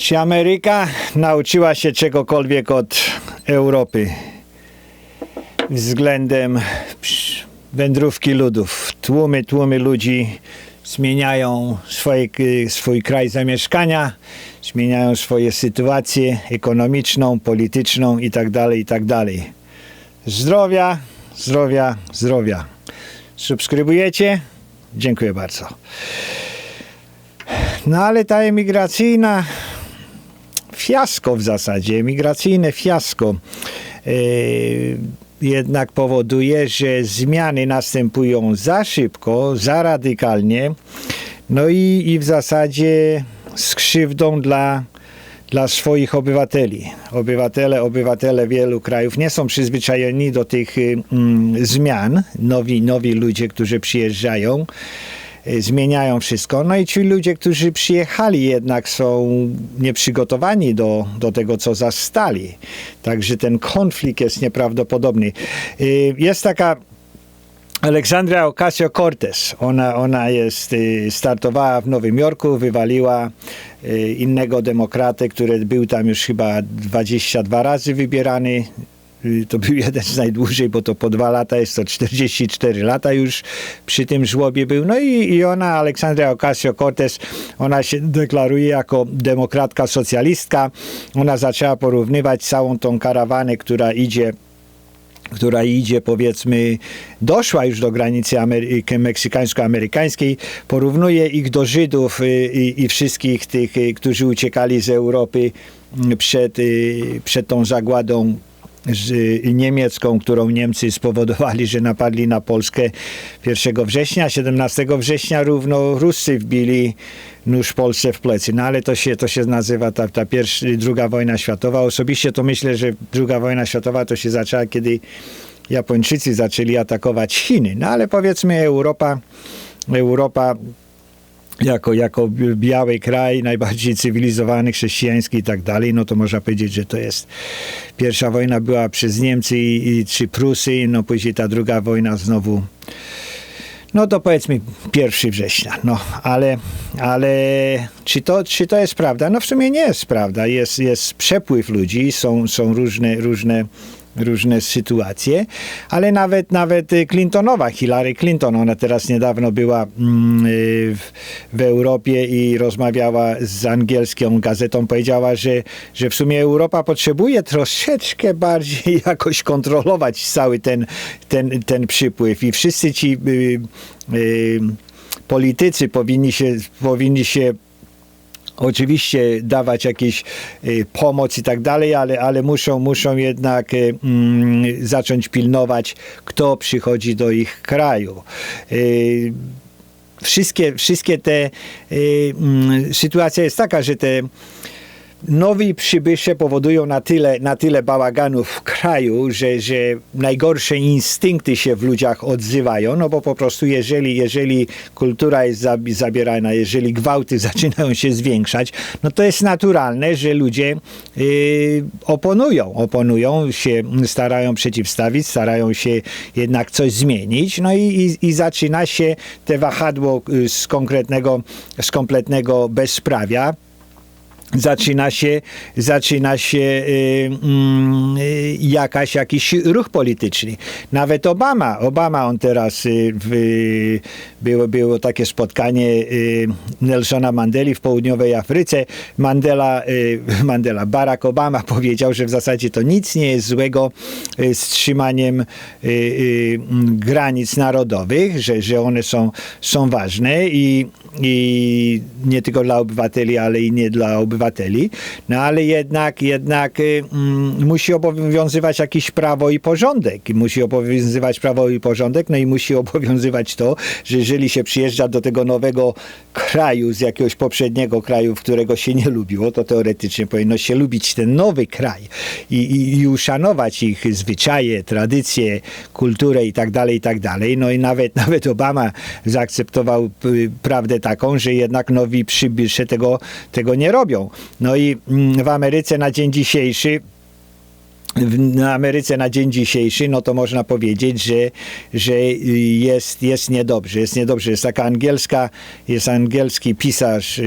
Czy Ameryka nauczyła się czegokolwiek od Europy względem wędrówki ludów? Tłumy, tłumy ludzi zmieniają swoje, swój kraj zamieszkania, zmieniają swoje sytuację ekonomiczną, polityczną itd., itd. Zdrowia, zdrowia, zdrowia. Subskrybujecie? Dziękuję bardzo. No ale ta emigracyjna fiasko w zasadzie, emigracyjne fiasko. E, jednak powoduje, że zmiany następują za szybko, za radykalnie, no i, i w zasadzie z krzywdą dla, dla swoich obywateli. Obywatele, obywatele wielu krajów nie są przyzwyczajeni do tych mm, zmian, nowi, nowi ludzie, którzy przyjeżdżają zmieniają wszystko. No i ci ludzie, którzy przyjechali jednak są nieprzygotowani do, do tego, co zastali. Także ten konflikt jest nieprawdopodobny. Y, Jest taka Aleksandria Ocasio-Cortez. Ona, ona jest, y, startowała w Nowym Jorku, wywaliła y, innego demokratę, który był tam już chyba 22 razy wybierany. To był jeden z najdłużej, bo to po dwa lata jest to 44 lata już przy tym żłobie był. No i, i ona, Aleksandria Ocasio-Cortez, ona się deklaruje jako demokratka socjalistka. Ona zaczęła porównywać całą tą karawanę, która idzie która idzie, powiedzmy, doszła już do granicy Amery- meksykańsko-amerykańskiej, porównuje ich do Żydów y, i, i wszystkich tych, y, którzy uciekali z Europy y, przed, przed tą zagładą z, niemiecką, którą Niemcy spowodowali, że napadli na Polskę 1 września. 17 września równo Ruscy wbili nóż Polsce w plecy. No ale to się, to się nazywa ta, ta pierwsza, druga wojna światowa. Osobiście to myślę, że druga wojna światowa to się zaczęła, kiedy Japończycy zaczęli atakować Chiny. No ale powiedzmy Europa, Europa jako, jako biały kraj, najbardziej cywilizowany, chrześcijański i tak dalej, no to można powiedzieć, że to jest pierwsza wojna była przez Niemcy i, i czy Prusy, no później ta druga wojna znowu no to powiedzmy 1 września, no ale, ale czy, to, czy to jest prawda? No w sumie nie jest prawda. Jest, jest przepływ ludzi, są, są różne, różne, różne sytuacje, ale nawet, nawet Clintonowa, Hillary Clinton, ona teraz niedawno była mm, w, w Europie i rozmawiała z angielską gazetą, powiedziała, że, że w sumie Europa potrzebuje troszeczkę bardziej jakoś kontrolować cały ten, ten, ten przypływ. I wszyscy ci y, y, politycy powinni się, powinni się oczywiście dawać jakieś y, pomoc i tak dalej, ale, ale muszą, muszą jednak y, mm, zacząć pilnować, kto przychodzi do ich kraju. Y, wszystkie, wszystkie te mm, sytuacja jest taka, że te nowi przybysze powodują na tyle, na tyle bałaganu w kraju, że, że najgorsze instynkty się w ludziach odzywają, no bo po prostu jeżeli, jeżeli kultura jest zabi- zabierana, jeżeli gwałty zaczynają się zwiększać, no to jest naturalne, że ludzie y, oponują, oponują się, starają przeciwstawić, starają się jednak coś zmienić, no i, i, i zaczyna się te wahadło y, z konkretnego, z kompletnego bezprawia, zaczyna się, zaczyna się y, mm, y, jakaś, jakiś ruch polityczny. Nawet Obama, Obama on teraz y, w, było, było takie spotkanie Nelsona Mandeli w południowej Afryce. Mandela, Mandela, Barack Obama powiedział, że w zasadzie to nic nie jest złego z trzymaniem mm, granic narodowych, że, że one są, są ważne i, i nie tylko dla obywateli, ale i nie dla obywateli. No ale jednak, jednak y, mm, musi obowiązywać jakiś prawo i porządek. I musi obowiązywać prawo i porządek, no i musi obowiązywać to, że jeżeli się przyjeżdża do tego nowego kraju z jakiegoś poprzedniego kraju, w którego się nie lubiło, to teoretycznie powinno się lubić ten nowy kraj i, i, i uszanować ich zwyczaje, tradycje, kulturę i tak dalej, i tak dalej. No i nawet, nawet Obama zaakceptował y, prawdę taką, że jednak nowi przybysze tego, tego nie robią. No i mm, w Ameryce na dzień dzisiejszy na Ameryce na dzień dzisiejszy, no to można powiedzieć, że, że jest, jest niedobrze. Jest niedobrze. Jest taka angielska, jest angielski pisarz, y,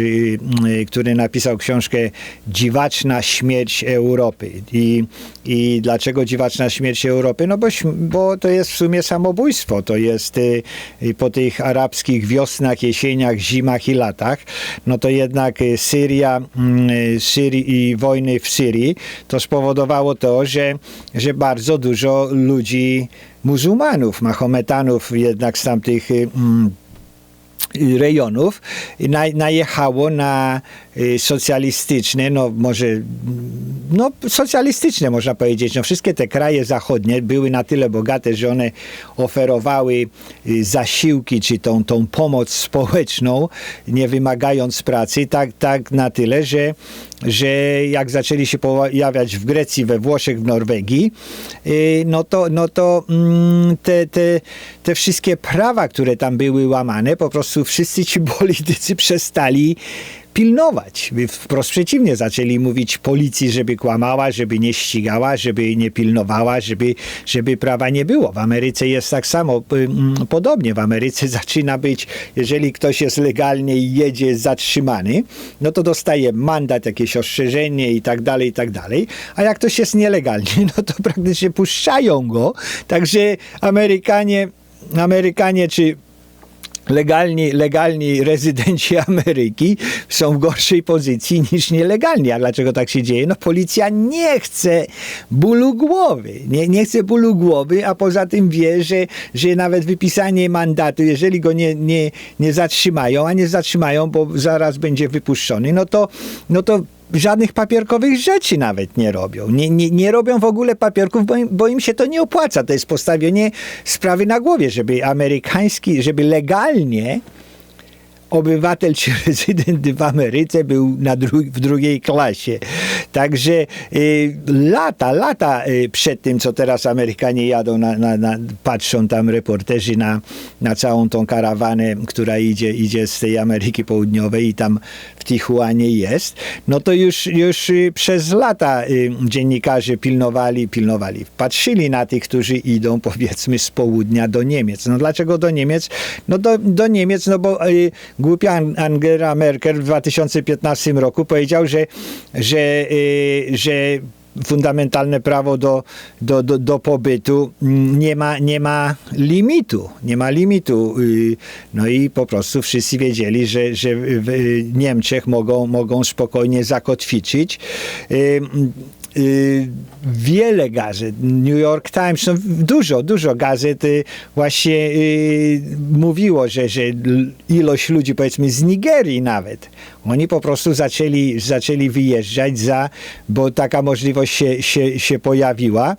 y, który napisał książkę Dziwaczna śmierć Europy. I, i dlaczego dziwaczna śmierć Europy? No bo, bo to jest w sumie samobójstwo. To jest y, po tych arabskich wiosnach, jesieniach, zimach i latach, no to jednak Syria, Syrii i wojny w Syrii, to spowodowało to, że, że bardzo dużo ludzi, muzułmanów, mahometanów jednak z tamtych mm, rejonów najechało na y, socjalistyczne, no może, no socjalistyczne można powiedzieć, no wszystkie te kraje zachodnie były na tyle bogate, że one oferowały y, zasiłki, czy tą, tą pomoc społeczną, nie wymagając pracy, tak, tak na tyle, że że jak zaczęli się pojawiać w Grecji, we Włoszech, w Norwegii, y, no to, no to mm, te, te, te wszystkie prawa, które tam były łamane, po prostu wszyscy ci politycy przestali pilnować. Wprost przeciwnie, zaczęli mówić policji, żeby kłamała, żeby nie ścigała, żeby nie pilnowała, żeby, żeby prawa nie było. W Ameryce jest tak samo, podobnie. W Ameryce zaczyna być, jeżeli ktoś jest legalnie i jedzie zatrzymany, no to dostaje mandat, jakieś ostrzeżenie i tak dalej, i tak dalej. A jak ktoś jest nielegalnie, no to praktycznie puszczają go. Także Amerykanie, Amerykanie czy legalni, legalni rezydenci Ameryki są w gorszej pozycji niż nielegalni. A dlaczego tak się dzieje? No policja nie chce bólu głowy. Nie, nie chce bólu głowy, a poza tym wie, że, że nawet wypisanie mandatu, jeżeli go nie, nie, nie zatrzymają, a nie zatrzymają, bo zaraz będzie wypuszczony, no to, no to żadnych papierkowych rzeczy nawet nie robią. Nie, nie, nie robią w ogóle papierków, bo im, bo im się to nie opłaca. To jest postawienie sprawy na głowie, żeby amerykański, żeby legalnie obywatel czy rezydent w Ameryce był na dru w drugiej klasie. Także y, lata, lata y, przed tym, co teraz Amerykanie jadą, na, na, na, patrzą tam reporterzy na, na całą tą karawanę, która idzie, idzie z tej Ameryki Południowej i tam w Tijuanie jest, no to już, już y, przez lata y, dziennikarze pilnowali, pilnowali, patrzyli na tych, którzy idą powiedzmy z południa do Niemiec. No dlaczego do Niemiec? No do, do Niemiec, no bo y, głupia Angela Merkel w 2015 roku powiedział, że, że, y, że fundamentalne prawo do, do, do, do pobytu nie ma, nie ma limitu. Nie ma limitu. Y, no i po prostu wszyscy wiedzieli, że, że w Niemczech mogą, mogą spokojnie zakotwiczyć. Y, wiele gazet, New York Times, no dużo, dużo gazet y, właśnie y, mówiło, że, że ilość ludzi, powiedzmy z Nigerii nawet, oni po prostu zaczęli, zaczęli wyjeżdżać, za, bo taka możliwość się, się, się pojawiła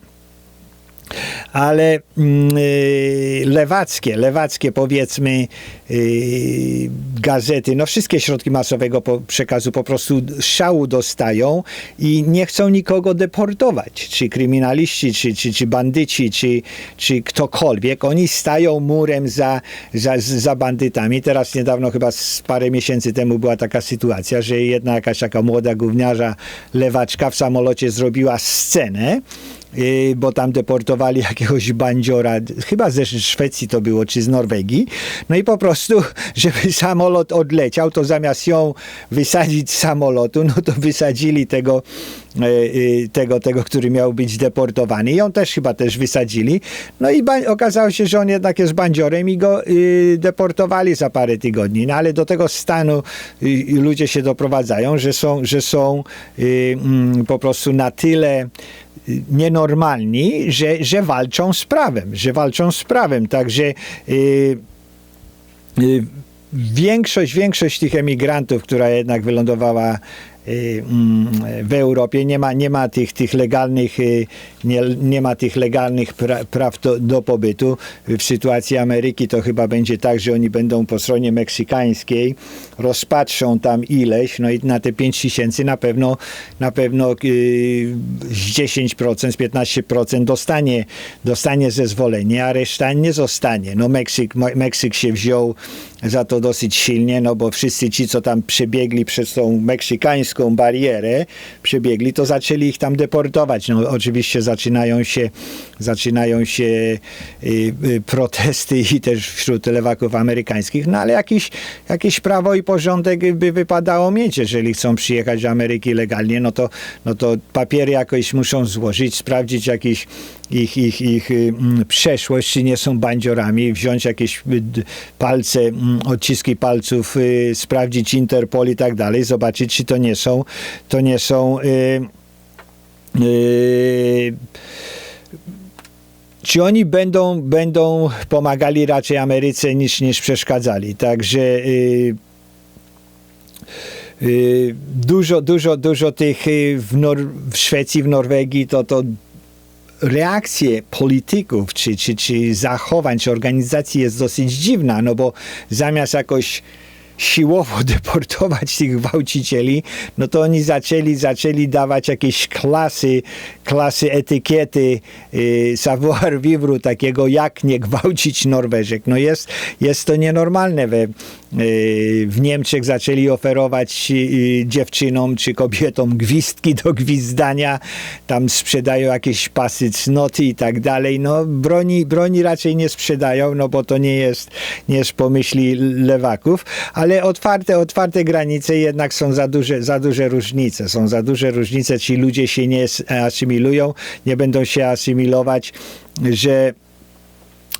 ale mm, y, lewackie, lewackie powiedzmy y, gazety, no wszystkie środki masowego przekazu po prostu szału dostają i nie chcą nikogo deportować, czy kryminaliści, czy, czy, czy bandyci, czy, czy ktokolwiek. Oni stają murem za, za, za bandytami. Teraz niedawno, chyba z parę miesięcy temu była taka sytuacja, że jedna jakaś taka młoda gówniarza lewaczka w samolocie zrobiła scenę, bo tam deportowali jakiegoś bandziora, chyba ze Szwecji to było, czy z Norwegii. No i po prostu, żeby samolot odleciał, to zamiast ją wysadzić z samolotu, no to wysadzili tego, y, y, tego, tego który miał być deportowany. I on też chyba też wysadzili. No i okazało się, że on jednak jest bandziorem i go deportowali za parę tygodni. No ale do tego stanu ludzie się doprowadzają, że są, że są mm, po prostu na tyle nienormalni, że, że walczą z prawem, że walczą z prawem. Także yy, większość, większość tych emigrantów, która jednak wylądowała Y, w Europie nie ma, nie ma tych, tych legalnych, y, nie, nie ma tych legalnych pra, praw do, do, pobytu. W sytuacji Ameryki to chyba będzie tak, że oni będą po stronie meksykańskiej, rozpatrzą tam ileś, no i na te 5 tysięcy na pewno, na pewno y, z 10%, z 15% dostanie, dostanie zezwolenie, a reszta nie zostanie. No Meksyk, Meksyk się wziął za to dosyć silnie, no bo wszyscy ci, co tam przebiegli przez tą meksykańską amerykańską barierę przebiegli, to zaczęli ich tam deportować. No, oczywiście zaczynają się, zaczynają się y, y, protesty i też wśród lewaków amerykańskich, no ale jakiś, jakieś prawo i porządek by wypadało mieć, jeżeli chcą przyjechać do Ameryki legalnie, no to, no to papiery jakoś muszą złożyć, sprawdzić jakiś ich, ich, ich mm, przeszłość, czy nie są bandziorami, wziąć jakieś y, palce, mm, odciski palców, y, sprawdzić Interpol i tak dalej, zobaczyć, czy to nie są, to nie są y, y, czy oni będą, będą pomagali raczej Ameryce niż, niż przeszkadzali. Także y, y, dużo, dużo, dużo tych y, w, Nor- w Szwecji, w Norwegii to, to reakcje polityków, czy, czy, czy zachowań, czy organizacji jest dosyć dziwna, no bo zamiast jakoś siłowo deportować tych gwałcicieli, no to oni zaczęli, zaczęli dawać jakieś klasy, klasy etykiety, y, savoir vivre takiego, jak nie gwałcić Norweżek. No jest, jest to nienormalne. We, y, w Niemczech zaczęli oferować y, dziewczynom czy kobietom gwizdki do gwizdania, tam sprzedają jakieś pasy cnoty i tak dalej. No broni, broni raczej nie sprzedają, no bo to nie jest, nie jest pomyśli lewaków, otwarte, otwarte granice jednak są za duże, za duże różnice. Są za duże różnice, ci ludzie się nie asymilują, nie będą się asymilować, że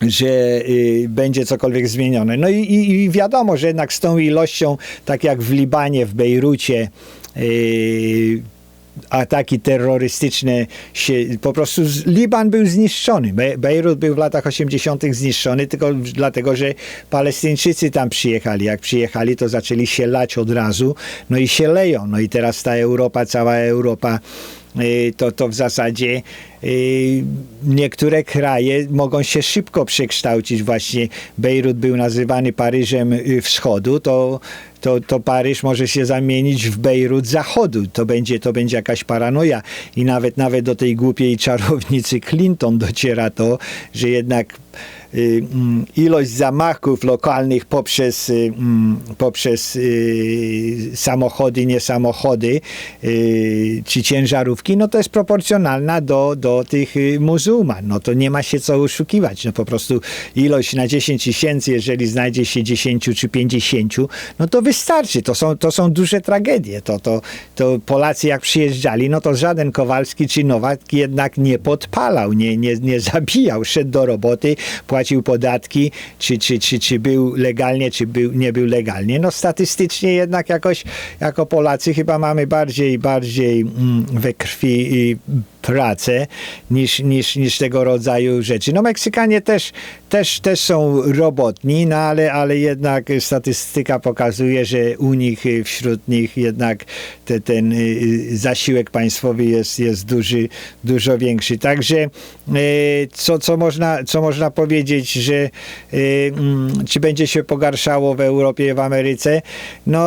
że y, będzie cokolwiek zmienione. No i, i, i wiadomo, że jednak z tą ilością, tak jak w Libanie, w Bejrucie, y, ataki terrorystyczne się po prostu Liban był zniszczony. Be, Bejrut był w latach 80. zniszczony tylko dlatego, że Palestyńczycy tam przyjechali. Jak przyjechali, to zaczęli się lać od razu. No i się leją. No i teraz ta Europa, cała Europa to, to w zasadzie y, niektóre kraje mogą się szybko przekształcić. Właśnie Bejrut był nazywany Paryżem y, Wschodu, to, to, to Paryż może się zamienić w Bejrut Zachodu. To będzie, to będzie jakaś paranoja. I nawet, nawet do tej głupiej czarownicy Clinton dociera to, że jednak y, ilość zamachów lokalnych poprzez, y, mm, poprzez y, samochody, nie samochody, y, czy ciężarówki, no to jest proporcjonalna do, do tych y, muzułman. No to nie ma się co oszukiwać. No po prostu ilość na 10 tysięcy, jeżeli znajdzie się 10 czy 50, no to wystarczy. To są, to są duże tragedie. To, to, to Polacy jak przyjeżdżali, no to żaden Kowalski czy Nowak jednak nie podpalał, nie, nie, nie zabijał, szedł do roboty, płacił podatki, czy, czy, czy, czy był legalnie, czy był, nie był legalnie. No statystycznie jednak jakoś jako Polacy chyba mamy bardziej, bardziej mm, we krwi pracę niż, niż, niż tego rodzaju rzeczy. No Meksykanie też, też, też są robotni, no ale, ale jednak statystyka pokazuje, że u nich, y, wśród nich jednak te, ten y, zasiłek państwowy jest, jest duży, dużo większy. Także y, co, co, można, co można powiedzieć, że y, mm, czy będzie się pogarszało w Europie w Ameryce? No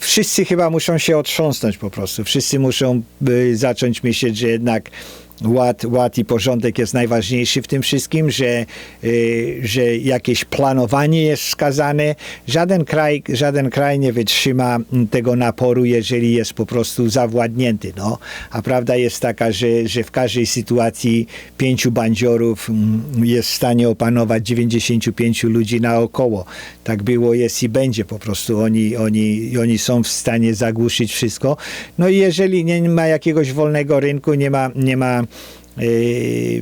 wszyscy chyba muszą się otrząsnąć po prostu. Wszyscy muszą y, zacząć myśleć, że jednak ład, ład i porządek jest najważniejszy w tym wszystkim, że, y, że jakieś planowanie jest wskazane. Żaden kraj, żaden kraj nie wytrzyma tego naporu, jeżeli jest po prostu zawładnięty. No. A prawda jest taka, że, że w każdej sytuacji pięciu bandziorów mm, jest w stanie opanować 95 ludzi naokoło. Tak było, jest i będzie po prostu. Oni, oni, oni są w stanie zagłuszyć wszystko. No i jeżeli nie ma jakiegoś wolnego rynku, nie ma, nie ma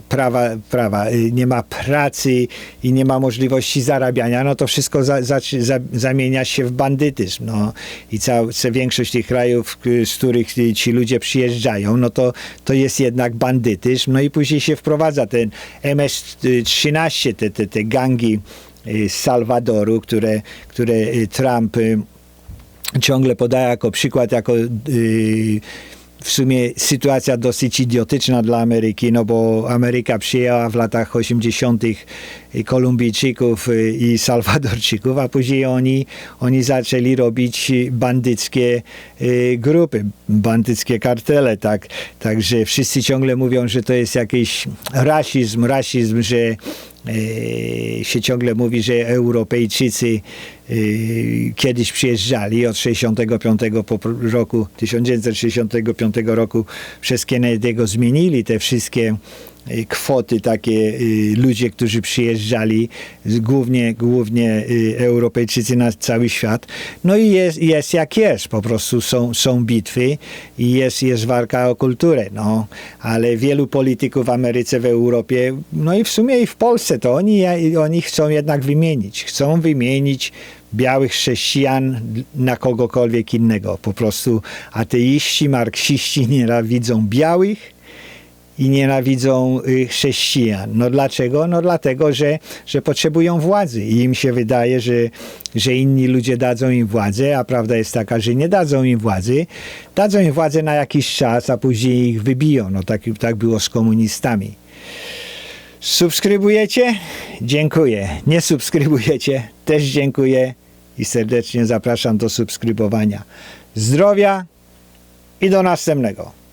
prawa, prawa y, nie ma pracy i nie ma możliwości zarabiania, no to wszystko za, za, za, zamienia się w bandytyzm. No. I cała, ca- większość tych krajów, y, z których y, ci ludzie przyjeżdżają, no to, to jest jednak bandytyzm. No i później się wprowadza ten MS-13, te, te, te gangi y, z Salwadoru, które, które y, Trump y, ciągle podaje jako przykład, jako y, w sumie sytuacja dosyć idiotyczna dla Ameryki, no bo Ameryka przyjęła w latach 80. Kolumbijczyków y, i Salwadorczyków, a później oni, oni zaczęli robić bandyckie y, grupy, bandyckie kartele, tak. Także wszyscy ciągle mówią, że to jest jakiś rasizm, rasizm, że się ciągle mówi, że Europejczycy y, kiedyś przyjeżdżali od 65 po pr- roku 1965 roku przez Kennedy'ego zmienili te wszystkie kwoty takie y, ludzie, którzy przyjeżdżali, głównie, głównie y, Europejczycy na cały świat. No i jest, jest jak jest, po prostu są, są bitwy i jest, jest walka o kulturę, no. Ale wielu polityków w Ameryce, w Europie, no i w sumie i w Polsce, to oni, oni chcą jednak wymienić, chcą wymienić białych chrześcijan na kogokolwiek innego. Po prostu ateiści, marksiści nienawidzą białych, i nienawidzą y, chrześcijan. No dlaczego? No dlatego, że, że potrzebują władzy i im się wydaje, że, że inni ludzie dadzą im władzę, a prawda jest taka, że nie dadzą im władzy. Dadzą im władzę na jakiś czas, a później ich wybiją. No tak, tak było z komunistami. Subskrybujecie? Dziękuję. Nie subskrybujecie? Też dziękuję i serdecznie zapraszam do subskrybowania. Zdrowia i do następnego.